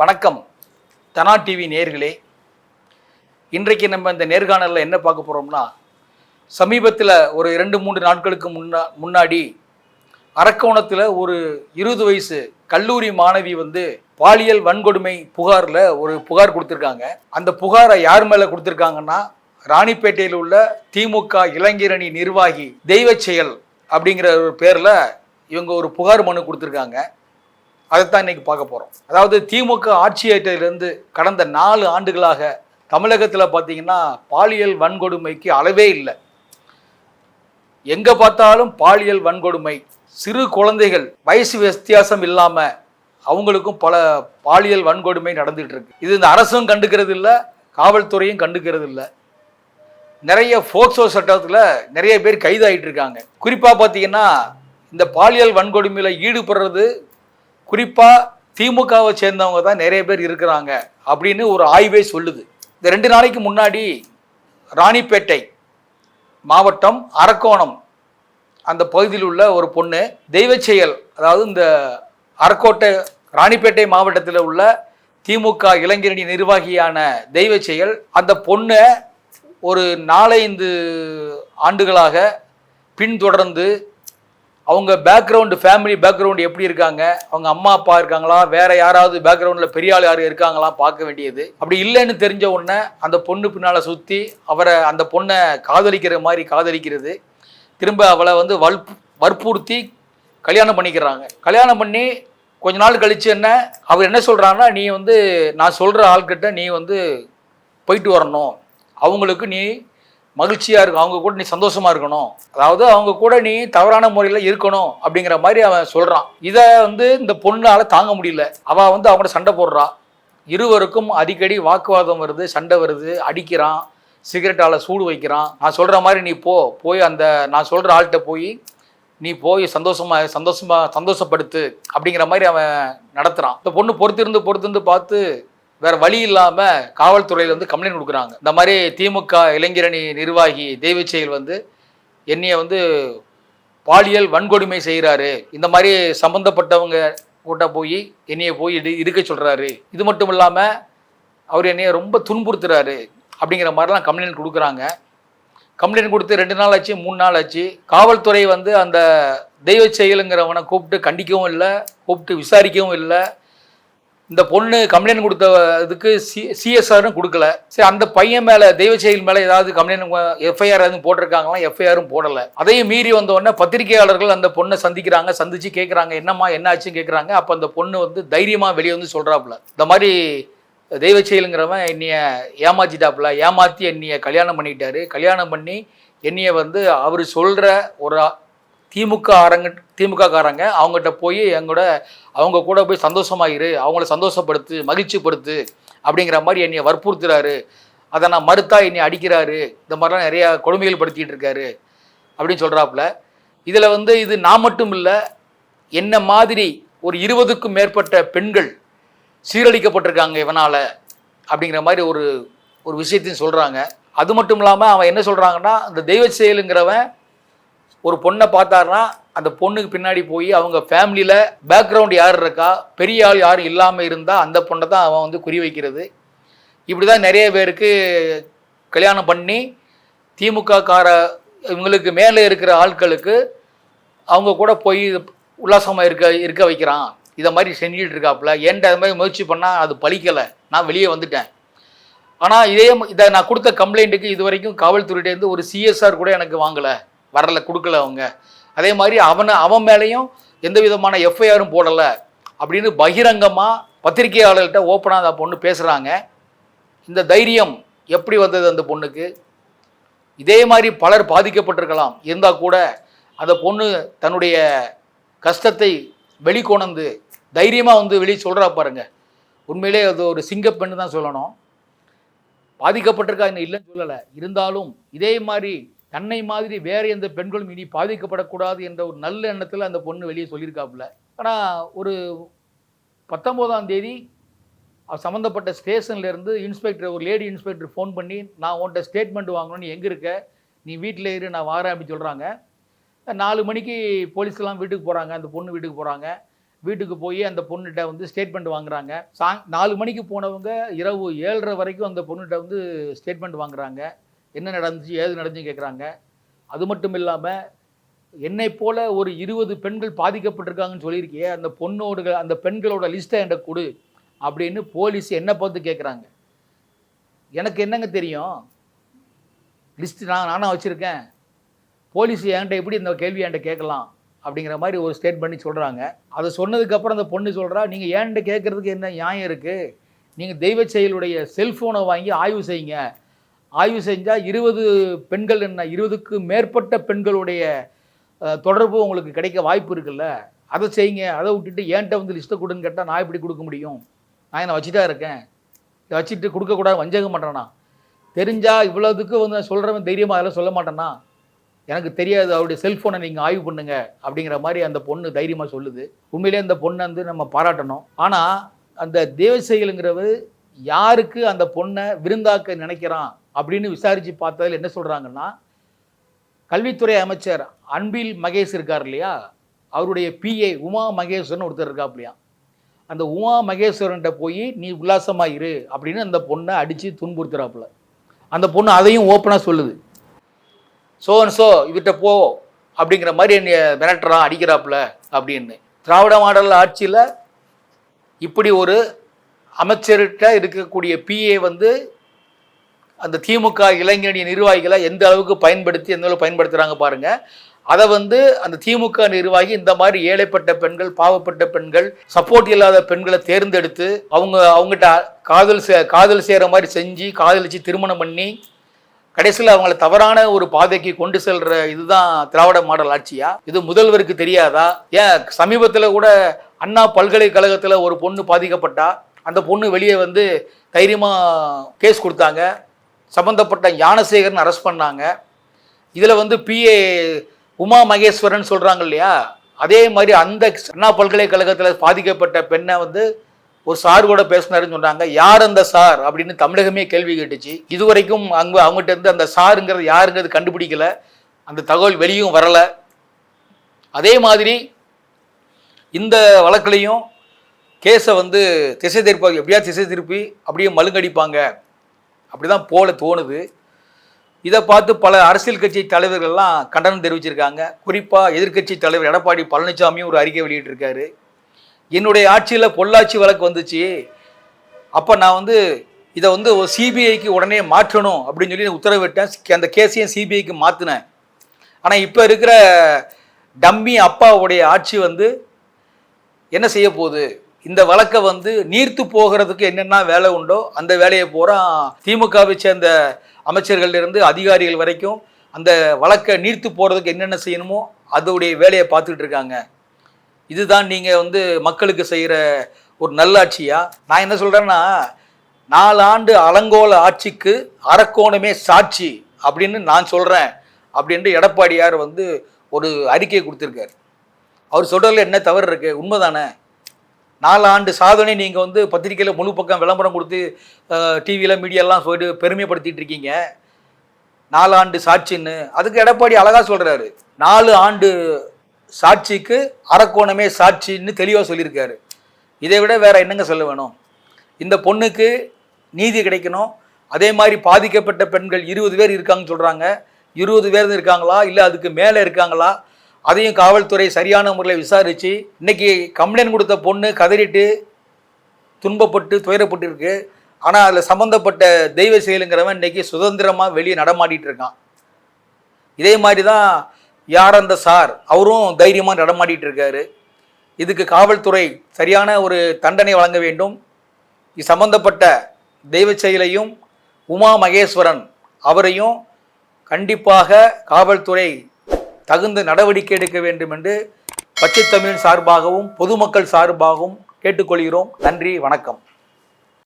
வணக்கம். தனா டிவி நேர்களே இன்றைக்கு நம்ம இந்த நேர்காணலில் என்ன பார்க்க போகிறோம்னா சமீபத்தில் ஒரு இரண்டு மூன்று நாட்களுக்கு முன்னா முன்னாடி அரக்கோணத்தில் ஒரு இருபது வயசு கல்லூரி மாணவி வந்து பாலியல் வன்கொடுமை புகாரில் ஒரு புகார் கொடுத்துருக்காங்க. அந்த புகாரை யார் மேலே கொடுத்துருக்காங்கன்னா ராணிப்பேட்டையில் உள்ள திமுக இளைஞரணி நிர்வாகி தெய்வ செயல் அப்படிங்கிற ஒரு பேரில் இவங்க ஒரு புகார் மனு கொடுத்துருக்காங்க. அதைத்தான் இன்னைக்கு பார்க்க போகிறோம் அதாவது திமுக ஆட்சியேற்றிலிருந்து கடந்த நாலு ஆண்டுகளாக தமிழகத்தில் பார்த்தீங்கன்னா பாலியல் வன்கொடுமைக்கு அளவே இல்லை. எங்கே பார்த்தாலும் பாலியல் வன்கொடுமை சிறு குழந்தைகள் வயசு வித்தியாசம் இல்லாமல் அவங்களுக்கும் பல பாலியல் வன்கொடுமை நடந்துகிட்டு இருக்கு. இது இந்த அரசும் கண்டுக்கிறது இல்லை காவல்துறையும் கண்டுக்கிறது இல்லை. நிறைய ஃபோக்சோ சட்டத்தில் நிறைய பேர் கைதாகிட்டு இருக்காங்க. குறிப்பாக பார்த்தீங்கன்னா இந்த பாலியல் வன்கொடுமையில் ஈடுபடுறது குறிப்பாக திமுகவை சேர்ந்தவங்க தான் நிறைய பேர் இருக்கிறாங்க அப்படின்னு ஒரு ஆய்வே சொல்லுது. இந்த ரெண்டு நாளைக்கு முன்னாடி ராணிப்பேட்டை மாவட்டம் அரக்கோணம் அந்த பகுதியில் உள்ள ஒரு பொண்ணு தெய்வ செயல் அதாவது இந்த அரக்கோட்டை ராணிப்பேட்டை மாவட்டத்தில் உள்ள திமுக இளைஞரணி நிர்வாகியான தெய்வ செயல் அந்த பொண்ணை ஒரு நாலைந்து ஆண்டுகளாக பின்தொடர்ந்து அவங்க பேக்ரவுண்டு ஃபேமிலி பேக்ரவுண்டு எப்படி இருக்காங்க? அவங்க அம்மா அப்பா இருக்காங்களா? வேற யாராவது பேக்ரவுண்டில் பெரிய ஆள் யாரும் இருக்காங்களா பார்க்க வேண்டியது. அப்படி இல்லைன்னு தெரிஞ்ச உடனே அந்த பொண்ணு பின்னால் சுற்றி அவரை அந்த பொண்ணை காதலிக்கிற மாதிரி காதலிக்கிறது. திரும்ப அவளை வந்து வற்பு வற்புறுத்தி கல்யாணம் பண்ணிக்கிறாங்க. கல்யாணம் பண்ணி கொஞ்ச நாள் கழித்து என்ன அவர் என்ன சொல்கிறாங்கன்னா நீ வந்து நான் சொல்கிற ஆள்கிட்ட நீ வந்து போயிட்டு வரணும். அவங்களுக்கு நீ மகிழ்ச்சியாக இருக்கும் அவங்க கூட நீ சந்தோஷமாக இருக்கணும். அதாவது அவங்க கூட நீ தவறான முறையில் இருக்கணும் அப்படிங்கிற மாதிரி அவன் சொல்கிறான் இதை வந்து இந்த பொண்ணால் தாங்க முடியல. அவள் வந்து அவங்கள சண்டை போடுறா. இருவருக்கும் அடிக்கடி வாக்குவாதம் வருது சண்டை வருது அடிக்கிறான் சிகரெட்டால் சூடு வைக்கிறான். நான் சொல்கிற மாதிரி நீ போ. போய் அந்த நான் சொல்கிற ஆள்கிட்ட போய் நீ போய் சந்தோஷமா சந்தோஷமா சந்தோஷப்படுத்து அப்படிங்கிற மாதிரி அவன் நடத்துகிறான் இந்த பொண்ணு பொறுத்திருந்து பொறுத்திருந்து பார்த்து வேற வழி இல்லாம காவல்துறையில வந்து கம்ப்ளைண்ட் கொடுக்குறாங்க. இந்த மாதிரி திமுக இளைஞரணி நிர்வாகி தெய்வச்செயல் வந்து என்னைய வந்து பாலியல் வன்கொடுமை செய்கிறாரு இந்த மாதிரி சம்பந்தப்பட்டவங்க கூட்ட போய் என்னைய போய் இடு இருக்க சொல்றாரு. இது மட்டும் இல்லாம அவர் என்னைய ரொம்ப துன்புறுத்துறாரு அப்படிங்கிற மாதிரிலாம் கம்ப்ளைண்ட் கொடுக்குறாங்க. கம்ப்ளைண்ட் கொடுத்து ரெண்டு நாள் ஆச்சு மூணு நாள் ஆச்சு. காவல்துறை வந்து அந்த தெய்வ செயலுங்கிறவனை கூப்பிட்டு கண்டிக்கவும் இல்லை கூப்பிட்டு விசாரிக்கவும் இல்லை. இந்த பொண்ணு கம்ப்ளைண்ட் கொடுத்த இதுக்கு சி சிஎஸ்ஆரும் கொடுக்கல. சரி அந்த பையன் மேலே தெய்வ செயல் மேலே ஏதாவது கம்ப்ளைண்ட் எஃப்ஐஆர் எதுவும் போட்டிருக்காங்களா? எஃப்ஐஆரும் போடலை. அதையும் மீறி வந்தோடனே பத்திரிகையாளர்கள் அந்த பொண்ணை சந்திக்கிறாங்க சந்திச்சு கேட்குறாங்க என்னம்மா என்ன ஆச்சுன்னு கேட்குறாங்க அப்போ அந்த பொண்ணு வந்து தைரியமாக வெளியே வந்து சொல்கிறாப்புல இந்த மாதிரி தெய்வ செயலுங்கிறவன் என்னைய ஏமாற்றிட்டாப்புல ஏமாற்றி என்னைய கல்யாணம் பண்ணிட்டாரு. கல்யாணம் பண்ணி என்னைய வந்து அவர் சொல்கிற ஒரு திமுக அரங்க திமுக காரங்க அவங்ககிட்ட போய் எங்கூட அவங்க கூட போய் சந்தோஷமாயிரு அவங்கள சந்தோஷப்படுத்து மகிழ்ச்சிப்படுத்து அப்படிங்கிற மாதிரி என்னை வற்புறுத்துறாரு. அதை நான் மறுத்தா என்னை அடிக்கிறாரு. இந்த மாதிரிலாம் நிறையா கொடுமைகள் படுத்திட்டு இருக்காரு அப்படின்னு சொல்கிறாப்புல இதில் வந்து இது நான் மட்டும் இல்லை என்ன மாதிரி ஒரு இருபதுக்கும் மேற்பட்ட பெண்கள் சீரழிக்கப்பட்டிருக்காங்க இவனால் அப்படிங்கிற மாதிரி ஒரு ஒரு விஷயத்தையும் சொல்கிறாங்க அது மட்டும் இல்லாமல் அவன் என்ன சொல்கிறாங்கன்னா அந்த தெய்வ செயலுங்கிறவன் ஒரு பொண்ணை பார்த்தாருன்னா அந்த பொண்ணுக்கு பின்னாடி போய் அவங்க ஃபேமிலியில் பேக்ரவுண்ட் யார் இருக்கா பெரிய ஆள் யாரும் இல்லாமல் இருந்தால் அந்த பொண்ணை தான் அவன் வந்து குறி வைக்கிறது. இப்படி தான் நிறைய பேருக்கு கல்யாணம் பண்ணி திமுக கார இவங்களுக்கு மேலே இருக்கிற ஆட்களுக்கு அவங்க கூட போய் உல்லாசமாக இருக்க இருக்க வைக்கிறான். இதை மாதிரி செஞ்சுட்டு இருக்காப்புல. ஏன்டா அது மாதிரி முயற்சி பண்ணால் அது பழிக்கலை. நான் வெளியே வந்துட்டேன். ஆனால் இதே இதை நான் கொடுத்த கம்ப்ளைண்ட்டுக்கு இது வரைக்கும் காவல்துறையிட்டேருந்து ஒரு சிஎஸ்ஆர் கூட எனக்கு வாங்கலை. வரல கொடுக்கல அவங்க. அதே மாதிரி அவனை அவன் மேலேயும் எந்த விதமான எஃப்ஐஆரும் போடலை அப்படின்னு பகிரங்கமாக பத்திரிகையாளர்கிட்ட ஓப்பனாக அந்த பொண்ணு பேசுகிறாங்க இந்த தைரியம் எப்படி வந்தது அந்த பொண்ணுக்கு? இதே மாதிரி பலர் பாதிக்கப்பட்டிருக்கலாம். இருந்தால் கூட அந்த பொண்ணு தன்னுடைய கஷ்டத்தை வெளிக்கொணந்து தைரியமாக வந்து வெளியே சொல்கிறா பாருங்க. உண்மையிலே அது ஒரு சிங்கப்பெண்ணு தான் சொல்லணும். பாதிக்கப்பட்டிருக்காங்க இல்லைன்னு சொல்லலை. இருந்தாலும் இதே மாதிரி தன்னை மாதிரி வேறு எந்த பெண்களும் இனி பாதிக்கப்படக்கூடாது என்ற ஒரு நல்ல எண்ணத்தில் அந்த பொண்ணு வெளியே சொல்லியிருக்காப்புல. ஆனால் ஒரு பத்தொம்போதாம் தேதி சம்மந்தப்பட்ட ஸ்டேஷன்லேருந்து இன்ஸ்பெக்டர் ஒரு லேடி இன்ஸ்பெக்டர் ஃபோன் பண்ணி நான் உன்கிட்ட ஸ்டேட்மெண்ட் வாங்கணும்னு எங்கே இருக்க? நீ வீட்டில் இரு நான் வாரேன் அப்படின்னு சொல்கிறாங்க நாலு மணிக்கு போலீஸ்லாம் வீட்டுக்கு போகிறாங்க அந்த பொண்ணு வீட்டுக்கு போகிறாங்க வீட்டுக்கு போய் அந்த பொண்ணுகிட்ட வந்து ஸ்டேட்மெண்ட் வாங்குறாங்க. சாங் நாலு மணிக்கு போனவங்க இரவு ஏழரை வரைக்கும் அந்த பொண்ணுகிட்ட வந்து ஸ்டேட்மெண்ட் வாங்குறாங்க. என்ன நடந்துச்சு ஏது நடந்துச்சு கேட்குறாங்க அது மட்டும் இல்லாமல் என்னை போல ஒரு இருபது பெண்கள் பாதிக்கப்பட்டிருக்காங்கன்னு சொல்லியிருக்கியே அந்த பொண்ணோட அந்த பெண்களோட லிஸ்ட்டை என்கிட்ட கொடு அப்படின்னு போலீஸ் என்ன பார்த்து கேட்குறாங்க எனக்கு என்னங்க தெரியும்? லிஸ்ட்டு நான் நானாக வச்சுருக்கேன். போலீஸ் என்கிட்ட எப்படி இந்த கேள்வி என்கிட்ட கேட்கலாம் அப்படிங்கிற மாதிரி ஒரு ஸ்டேட் பண்ணி சொல்கிறாங்க அதை சொன்னதுக்கப்புறம் அந்த பொண்ணு சொல்கிறா நீங்கள் ஏன்ட்ட கேட்குறதுக்கு என்ன நியாயம் இருக்குது நீங்கள் தெய்வ செயலுடைய செல்ஃபோனை வாங்கி ஆய்வு செய்யுங்க. ஆய்வு செஞ்சால் இருபது பெண்கள் என்ன இருபதுக்கு மேற்பட்ட பெண்களுடைய தொடர்பு உங்களுக்கு கிடைக்க வாய்ப்பு இருக்குல்ல? அதை செய்யுங்க. அதை விட்டுட்டு ஏன்ட்ட வந்து லிஸ்ட்டை கொடுன்னு கேட்டால் நான் எப்படி கொடுக்க முடியும்? நான் என்ன வச்சுட்டா இருக்கேன்? இதை வச்சுட்டு கொடுக்கக்கூடாது வஞ்சகம் பண்ணுறேன்னா தெரிஞ்சால் இவ்வளோதுக்கு வந்து நான் சொல்கிறவன் தைரியமாக அதெல்லாம் சொல்ல மாட்டேன்னா எனக்கு தெரியாது. அவருடைய செல்ஃபோனை நீங்கள் ஆய்வு பண்ணுங்க அப்படிங்கிற மாதிரி அந்த பொண்ணு தைரியமாக சொல்லுது. உண்மையிலே அந்த பொண்ணை வந்து நம்ம பாராட்டணும். ஆனால் அந்த தேவசெயலுங்கிறவர் யாருக்கு அந்த பொண்ணை விருந்தாக்க நினைக்கிறான்? அப்படின்னு விசாரித்து பார்த்ததில் என்ன சொல்கிறாங்கன்னா கல்வித்துறை அமைச்சர் அன்பில் மகேஷ் இருக்கார் இல்லையா? அவருடைய பிஏ உமா மகேஸ்வரன் ஒருத்தர் இருக்காப்லையா அந்த உமா மகேஸ்வரன்ட்ட போய் நீ உல்லாசமாக இரு அப்படின்னு அந்த பொண்ணை அடித்து துன்புறுத்துறாப்புல. அந்த பொண்ணு அதையும் ஓப்பனாக சொல்லுது. சோ அண்ட் சோ இவர்கிட்ட போ அப்படிங்கிற மாதிரி என்னை மிரட்டுறான் அடிக்கிறாப்புல அப்படின்னு. திராவிட மாடல் ஆட்சியில் இப்படி ஒரு அமைச்சர்கிட்ட இருக்கக்கூடிய பிஏ வந்து அந்த திமுக இளைஞரணி நிர்வாகிகளை எந்த அளவுக்கு பயன்படுத்தி எந்த அளவுக்கு பயன்படுத்துகிறாங்க பாருங்க. அதை வந்து அந்த திமுக நிர்வாகி இந்த மாதிரி ஏழைப்பட்ட பெண்கள் பாவப்பட்ட பெண்கள் சப்போர்ட் இல்லாத பெண்களை தேர்ந்தெடுத்து அவங்க அவங்ககிட்ட காதல் சே காதல் செய்கிற மாதிரி செஞ்சு காதலிச்சு திருமணம் பண்ணி கடைசியில் அவங்கள தவறான ஒரு பாதைக்கு கொண்டு செல்ற இதுதான் திராவிட மாடல் ஆட்சியா? இது முதல்வருக்கு தெரியாதா? ஏன் சமீபத்தில் கூட அண்ணா பல்கலைக்கழகத்தில் ஒரு பொண்ணு பாதிக்கப்பட்டா? அந்த பொண்ணு வெளியே வந்து தைரியமாக கேஸ் கொடுத்தாங்க. சம்பந்தப்பட்ட ஞானசேகரன் அரெஸ்ட் பண்ணாங்க. இதில் வந்து பிஏ உமா மகேஸ்வரன் சொல்கிறாங்க இல்லையா? அதே மாதிரி அந்த அண்ணா பல்கலைக்கழகத்தில் பாதிக்கப்பட்ட பெண்ணை வந்து ஒரு சார் கூட பேசினாருன்னு சொன்னாங்க. யார் அந்த சார் அப்படின்னு தமிழகமே கேள்வி கேட்டுச்சு. இதுவரைக்கும் அங்கே அவங்ககிட்ட இருந்து அந்த சாருங்கிறது யாருங்கிறது கண்டுபிடிக்கல. அந்த தகவல் வெளியும் வரலை. அதே மாதிரி இந்த வழக்குலையும் கேஸை வந்து திசை திருப்பாங்க எப்படியா திசை திருப்பி அப்படியே மழுங்கடிப்பாங்க. அப்படிதான் போல தோணுது. இதை பார்த்து பல அரசியல் கட்சி தலைவர்கள்லாம் கண்டனம் தெரிவிச்சிருக்காங்க. குறிப்பாக எதிர்க்கட்சி தலைவர் எடப்பாடி பழனிசாமியும் ஒரு அறிக்கை வெளியிட்டிருக்காரு. என்னுடைய ஆட்சியில் பொள்ளாச்சி வழக்கு வந்துச்சு. அப்போ நான் வந்து இதை வந்து ஒரு சிபிஐக்கு உடனே மாற்றணும் அப்படின்னு சொல்லி உத்தரவிட்டேன். அந்த கேஸையும் சிபிஐக்கு மாற்றினேன் ஆனால் இப்போ இருக்கிற டம்மி அப்பாவுடைய ஆட்சி வந்து என்ன செய்ய போகுது? இந்த வழக்கை வந்து நீர்த்து போகிறதுக்கு என்னென்ன வேலை உண்டோ அந்த வேலையை பூரா திமுகவை சேர்ந்த அமைச்சர்கள் இருந்து அதிகாரிகள் வரைக்கும் அந்த வழக்கை நீர்த்து போகிறதுக்கு என்னென்ன செய்யணுமோ அதோடைய வேலையை பார்த்துக்கிட்டு இருக்காங்க. இதுதான் நீங்கள் வந்து மக்களுக்கு செய்கிற ஒரு நல்லாட்சியா? நான் என்ன சொல்கிறேன்னா நாலாண்டு அலங்கோல ஆட்சிக்கு அரக்கோணமே சாட்சி அப்படின்னு நான் சொல்கிறேன் அப்படின்ட்டு எடப்பாடியார் வந்து ஒரு அறிக்கை கொடுத்துருக்காரு. அவர் சொல்கிறதுல என்ன தவறு இருக்குது உண்மைதானே? நாலு ஆண்டு சாதனை நீங்கள் வந்து பத்திரிக்கையில் முழு பக்கம் விளம்பரம் கொடுத்து டிவியில் மீடியாலாம் சொல்லிட்டு பெருமைப்படுத்திட்டு இருக்கீங்க. நாலு ஆண்டு சாட்சின்னு. அதுக்கு எடப்பாடி அழகாக சொல்கிறாரு நாலு ஆண்டு சாட்சிக்கு அரக்கோணமே சாட்சின்னு தெளிவாக சொல்லியிருக்காரு. இதை விட வேற என்னங்க சொல்ல வேணும்? இந்த பொண்ணுக்கு நீதி கிடைக்கணும். அதே மாதிரி பாதிக்கப்பட்ட பெண்கள் இருபது பேர் இருக்காங்கன்னு சொல்கிறாங்க இருபது பேர் இருக்காங்களா? இல்லை அதுக்கு மேலே இருக்காங்களா? அதையும் காவல்துறை சரியான முறையில் விசாரித்து இன்னைக்கு கம்ப்ளைண்ட் கொடுத்த பொண்ணு கதறிட்டு துன்பப்பட்டு துயரப்பட்டிருக்கு. ஆனால் அதில் சம்மந்தப்பட்ட தெய்வ செயலுங்கிறவன் இன்றைக்கி சுதந்திரமாக வெளியே நடமாடிட்டு இருக்கான். இதே மாதிரி தான் யார் அந்த சார்? அவரும் தைரியமாக நடமாடிட்டு இருக்காரு. இதுக்கு காவல்துறை சரியான ஒரு தண்டனை வழங்க வேண்டும். இது சம்பந்தப்பட்ட தெய்வ செயலையும் உமா மகேஸ்வரன் அவரையும் கண்டிப்பாக காவல்துறை தகுந்த நடவடிக்கை எடுக்க வேண்டும் என்று பச்சை தமிழ் சார்பாகவும் பொதுமக்கள் சார்பாகவும் கேட்டுக்கொள்கிறோம். நன்றி வணக்கம்.